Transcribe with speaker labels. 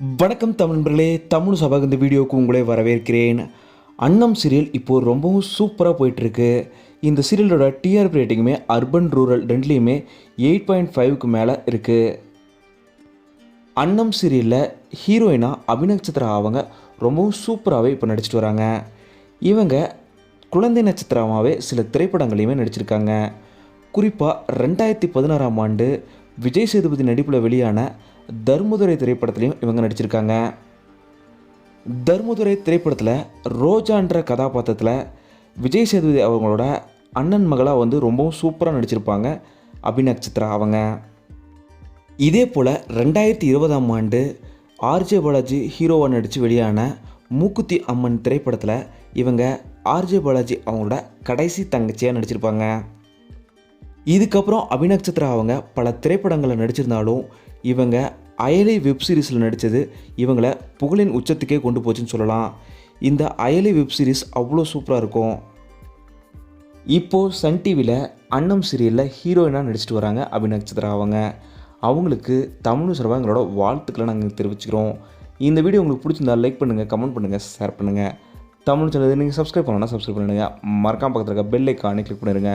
Speaker 1: வணக்கம் தமிழ் நண்பர்களே தமிழ் சபாக இந்த வீடியோவுக்கு உங்களே வரவேற்கிறேன். அன்னம் சீரியல் இப்போது ரொம்பவும் சூப்பராக போயிட்டுருக்கு. இந்த சீரியலோட டிஆர்பி ரேட்டிங்குமே அர்பன் ரூரல் ரெண்டுலேயுமே எயிட் பாயிண்ட் ஃபைவ்க்கு மேலே இருக்குது அன்னம் சீரியலில் ஹீரோயினாக அபிநட்சத்திரம் அவங்க ரொம்பவும் சூப்பராகவே இப்போ நடிச்சிட்டு வராங்க. இவங்க குழந்தை நட்சத்திரமாகவே சில திரைப்படங்களையுமே நடிச்சிருக்காங்க. குறிப்பாக ரெண்டாயிரத்தி பதினாறாம் ஆண்டு விஜய் சேதுபதி நடிப்பில் வெளியான தர்மதுரை திரைப்படத்துலையும் இவங்க நடிச்சிருக்காங்க. தர்மதுரை திரைப்படத்தில் ரோஜான்ற கதாபாத்திரத்தில் விஜய் சேதுபதி அவங்களோட அண்ணன் மகளாக வந்து ரொம்பவும் சூப்பராக நடிச்சிருப்பாங்க. அபிநக்ஷத்ரா அவங்க. இதே போல் ரெண்டாயிரத்தி இருபதாம் ஆண்டு ஆர்ஜே பாலாஜி ஹீரோவாக நடித்து வெளியான மூக்குத்தி அம்மன் திரைப்படத்தில் இவங்க ஆர்ஜே பாலாஜி அவங்களோட கடைசி தங்கச்சியாக நடிச்சிருப்பாங்க. இதுக்கப்புறம் அபிநக்ஷத்ரா அவங்க பல திரைப்படங்களில் நடிச்சிருந்தாலும் இவங்க அயலை வெப் சீரிஸில் நடித்தது இவங்களை புகழின் உச்சத்துக்கே கொண்டு போச்சுன்னு சொல்லலாம். இந்த அயலை வெப் சீரிஸ் அவ்வளோ சூப்பராக இருக்கும். இப்போது சன் டிவியில் அன்னம் சீரியலில் ஹீரோயினாக நடிச்சிட்டு வராங்க அபிநக்ஷத்ரா அவங்க அவங்களுக்கு தமிழ் சார்பாக எங்களோட வாழ்த்துக்களை நாங்கள் தெரிவிச்சுக்கிறோம். இந்த வீடியோ உங்களுக்கு பிடிச்சிருந்தா லைக் பண்ணுங்கள் கமெண்ட் பண்ணுங்கள் ஷேர் பண்ணுங்கள் தமிழ் சேனல் நீங்கள் சப்ஸ்கிரைப் பண்ணணும்னா சப்ஸ்கிரைப் பண்ணிடுங்க மறக்காம பக்கத்தில் இருக்க பெல் ஐக்கானே கிளிக் பண்ணிடுங்க